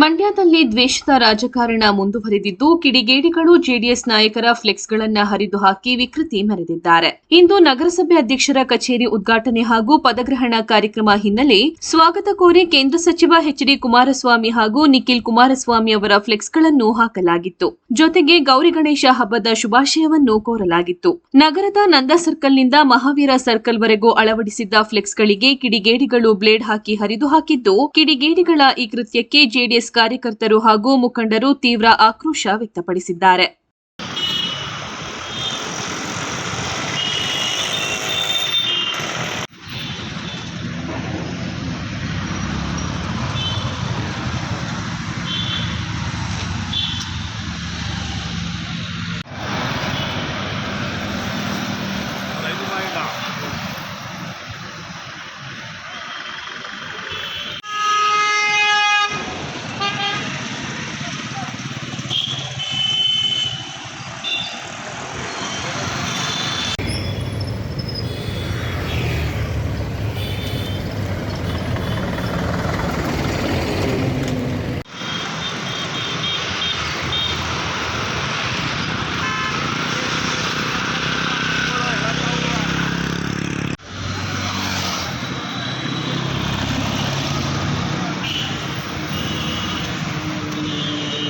ಮಂಡ್ಯದಲ್ಲಿ ದ್ವೇಷದ ರಾಜಕಾರಣ ಮುಂದುವರೆದಿದ್ದು, ಕಿಡಿಗೇಡಿಗಳು ಜೆಡಿಎಸ್ ನಾಯಕರ ಫ್ಲೆಕ್ಸ್ಗಳನ್ನ ಹರಿದು ಹಾಕಿ ವಿಕೃತಿ ಮೆರೆದಿದ್ದಾರೆ. ಇಂದು ನಗರಸಭೆ ಅಧ್ಯಕ್ಷರ ಕಚೇರಿ ಉದ್ಘಾಟನೆ ಹಾಗೂ ಪದಗ್ರಹಣ ಕಾರ್ಯಕ್ರಮ ಹಿನ್ನೆಲೆ ಸ್ವಾಗತ ಕೋರಿ ಕೇಂದ್ರ ಸಚಿವ ಎಚ್ ಡಿ ಕುಮಾರಸ್ವಾಮಿ ಹಾಗೂ ನಿಖಿಲ್ ಕುಮಾರಸ್ವಾಮಿ ಅವರ ಫ್ಲೆಕ್ಸ್ಗಳನ್ನು ಹಾಕಲಾಗಿತ್ತು. ಜೊತೆಗೆ ಗೌರಿ ಗಣೇಶ ಹಬ್ಬದ ಶುಭಾಶಯವನ್ನು ಕೋರಲಾಗಿತ್ತು. ನಗರದ ನಂದ ಸರ್ಕಲ್ನಿಂದ ಮಹಾವೀರ ಸರ್ಕಲ್ ವರೆಗೂ ಅಳವಡಿಸಿದ್ದ ಫ್ಲೆಕ್ಸ್ಗಳಿಗೆ ಕಿಡಿಗೇಡಿಗಳು ಬ್ಲೇಡ್ ಹಾಕಿ ಹರಿದು ಹಾಕಿದ್ದು, ಕಿಡಿಗೇಡಿಗಳ ಈ ಕೃತ್ಯಕ್ಕೆ ಜೆಡಿಎಸ್ ಕಾರ್ಯಕರ್ತರು ಹಾಗೂ ಮುಖಂಡರು ತೀವ್ರ ಆಕ್ರೋಶ ವ್ಯಕ್ತಪಡಿಸಿದ್ದಾರೆ.